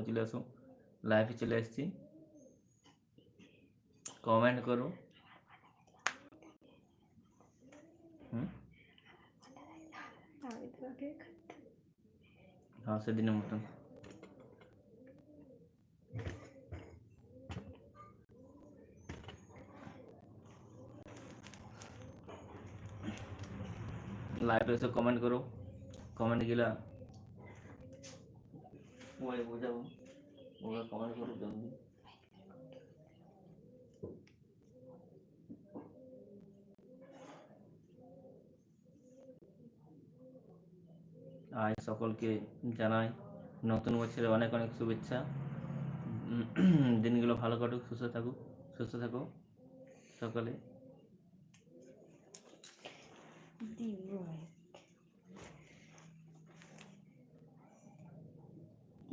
সবাই চলে আসো লাইভে চলে এসেছি কমেন্ট করো হুম হ্যাঁ সেদিনের মতন লাইভে এসে কমেন্ট করো কমেন্ট গিলা ওই বোঝাবো। ওরা কমেন্ট করো জলদি আজ সকলকে জানাই নতুন বছরে অনেক অনেক শুভেচ্ছা। দিনগুলো ভালো কাটুক, সুস্থ থাকুক, সুস্থ থাকো সকলে।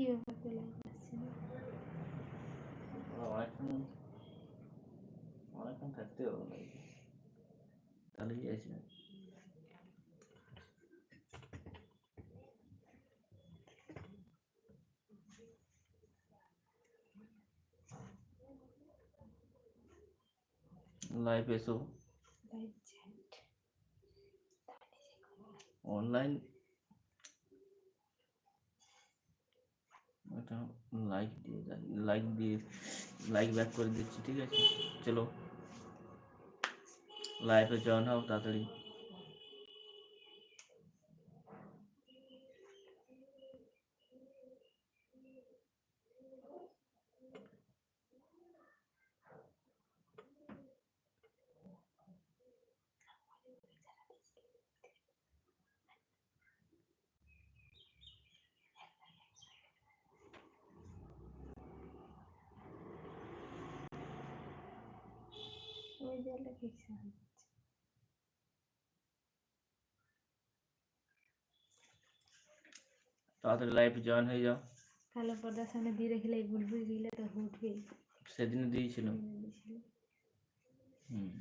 তো লাইভ আসছে না অনেকক্ষণ অনেকক্ষণ থাকতে হবে তাহলেই আছে লাইভ এসো অনলাইন এটা লাইক দিয়ে লাইক দিয়ে লাইক ব্যাক করে দিচ্ছি, ঠিক আছে? চলো। লাইফে জয়েন হও, তাড়াতাড়ি। ওই জলটা ফিক্স তাড়াতাড়ি লাইভে জয়েন হয়ে যাও। কালো পর্দার সামনে দিয়ে রেখে লাই বুলবুল গিলে তো উঠবে সেদিন দিয়েছিল। হুম।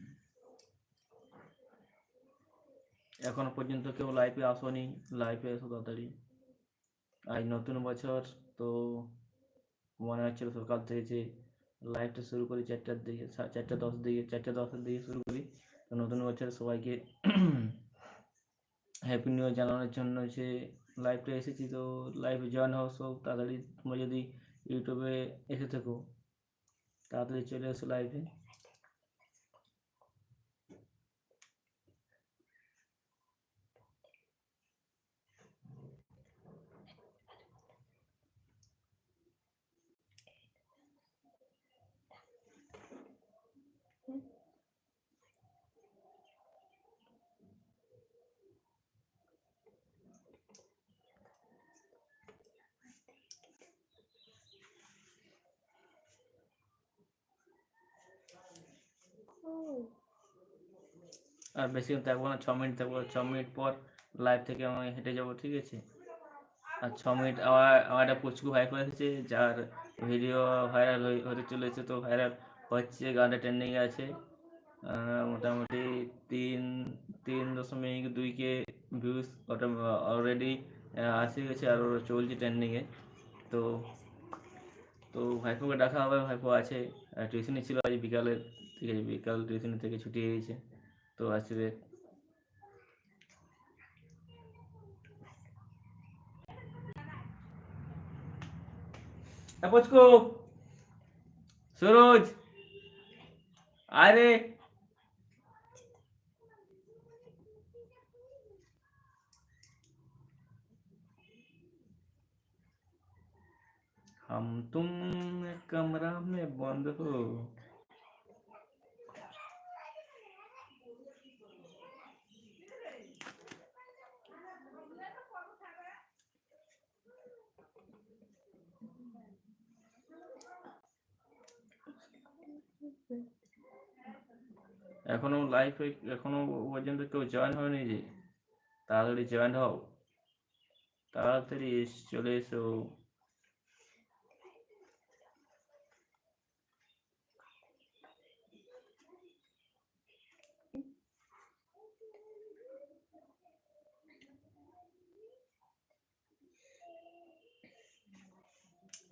এখনও পর্যন্ত কেউ লাইভে আসোনি। লাইভে এসো তাড়াতাড়ি। আজ নতুন বছর তো মনে হচ্ছিল সকাল থেকে যে লাইভটা শুরু করি চারটার দিকে চারটা দশ দিকে, চারটা দশের দিকে শুরু করি। তো নতুন বছর সবাইকে হ্যাপি নিউ ইয়ার জানানোর জন্য যে লাইভটা এসেছি। তো লাইভে জয়েন হও সব, তাড়াতাড়ি তোমরা যদি ইউটিউবে এসে থাকো, তাড়াতাড়ি চলে এসো লাইভে আর বেশিক্ষণ থাকব না, ছ মিনিট থাকব, ছ মিনিট পর লাইভ থেকে আমি হেঁটে যাব, ঠিক আছে? আর ছ মিনিট আমার আমার একটা পুচকু ভাই করে এসেছে যার ভিডিও ভাইরাল হতে চলেছে তো ভাইরাল হচ্ছে গানটা ট্রেন্ডিংয়ে আছে। মোটামুটি তিন তিন দশমিক দুই কে ভিউজ অলরেডি আসে গেছে আর চলছে ট্রেন্ডিংয়ে তো তো ভাইপোকে ডাকা হবে, ভাইপো আছে। টিউশনি ছিল আজ বিকালে ঠিক আছে বিকাল টিউশনি থেকে ছুটি হয়েছে তো আসবে পুচকু। সুরজ! अरे हम तुम कमरा में बंद हो Thank you. এখনও লাইফে এখনও পর্যন্ত কেউ জয়েন হয়নি যে। তাড়াতাড়ি জয়েন হও। তাড়াতাড়ি চলে এসো।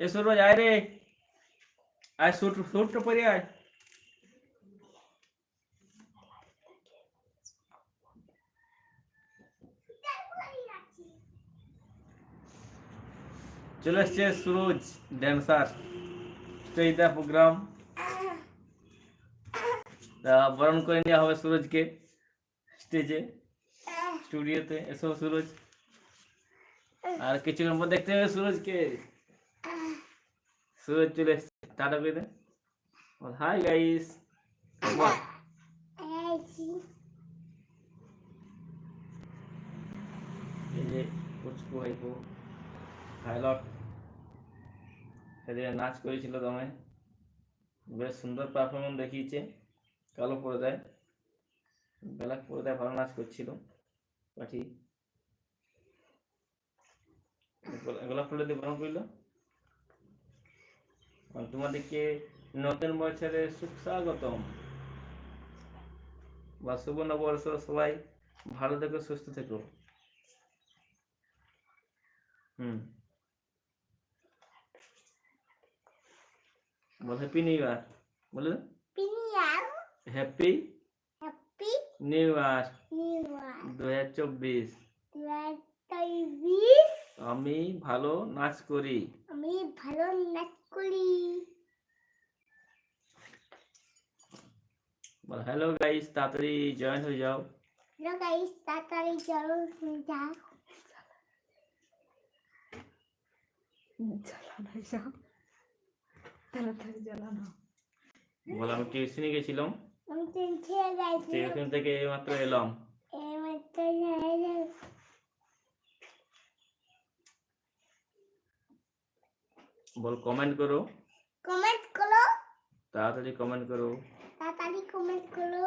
এ সুরজ আয় রে। আয় সুট সুটটা পরে আয়। চলে এসছে Suraj dancer stage the program তা বরণ করে নেওয়া হবে সুরজকে স্টেজে স্টুডিওতে এসো সুরজ আর কিছুক্ষণ পর দেখতে হবে সুরজকে সুরজ চলে এসছে টাটা করে দে হাই গাইস এই যে পুচকু ভাইপো হাইলট সেদিনে নাচ করেছিল দমে। বেশ সুন্দর পারফরমেন্স দেখিয়েছে। কালো পর্দায়। ব্ল্যাক পর্দায় ভালো নাচ করছিল। পাঠি। গোলাপ ফুলের দিয়ে বরণ করল। তোমাদেরকে নতুন বছরে সুখ স্বাগতম বা শুভ নববর্ষ, সবাই ভালো থেকো, সুস্থ থেকো। হুম। বল হ্যাপি নিউ ইয়ার বলে। হ্যাপি নিউ ইয়ার দু হাজার চব্বিশ। আমি ভালো নাচ করি। আমি ভালো নাচ করি। বল হ্যালো গাইস তাড়াতাড়ি জয়েন হয়ে যাও। হ্যালো গাইস তাড়াতাড়ি চলো তুমি যাও। জ্বালানো যাও তাড়াতাড়ি জ্বালানো বল আমি টিউশনে গেছিলাম? আমি টেনশন যাইছি। টিউশন থেকে এইমাত্র এলাম। এই মাত্র যাই বল কমেন্ট করো। কমেন্ট করো। তাড়াতাড়ি কমেন্ট করো। তাড়াতাড়ি কমেন্ট করো।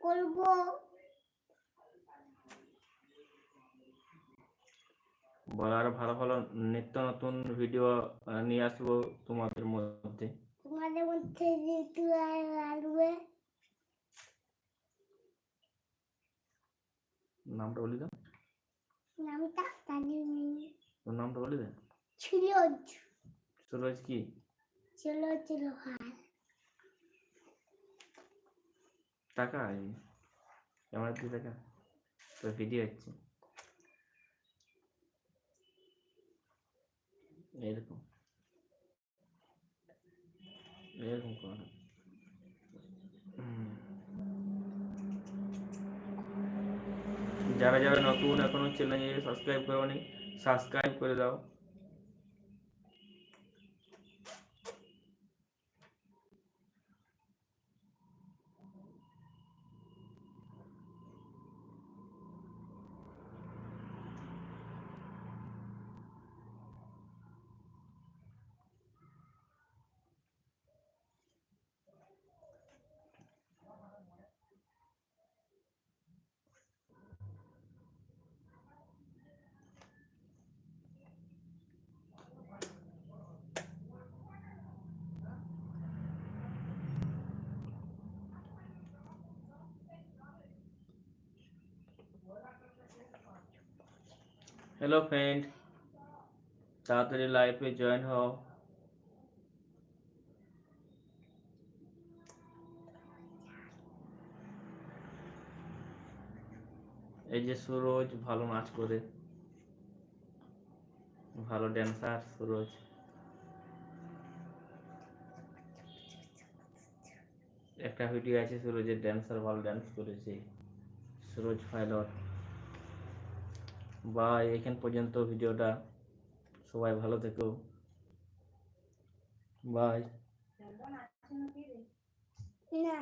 করব। বল আরও ভালো ভালো নিত্য নতুন ভিডিও নিয়ে আসব তোমাদের মধ্যে। তোমাদের মধ্যে যেহেতু আসবে নামটা বলি দাও নামটা? তোর নামটা বলি সুরজ। কি? টাকা টাকা। তোর ভিডিও হচ্ছে। এরকম এরকম করা। যারা যারা নতুন এখনও চ্যানেলে সাবস্ক্রাইব করোনি সাবস্ক্রাইব করে দাও হ্যালো ফ্রেন্ড তাড়াতাড়ি লাইভে জয়েন হও। এই যে সুরজ, ভালো নাচ করে। ভালো ড্যান্সার সুরজ। একটা ভিডিও আছে সুরজের ড্যান্সার ভালো ড্যান্স করেছে। সুরজ ফাইলট বা এখান পর্যন্ত ভিডিওটা সবাই ভালো থেকো। বাই না।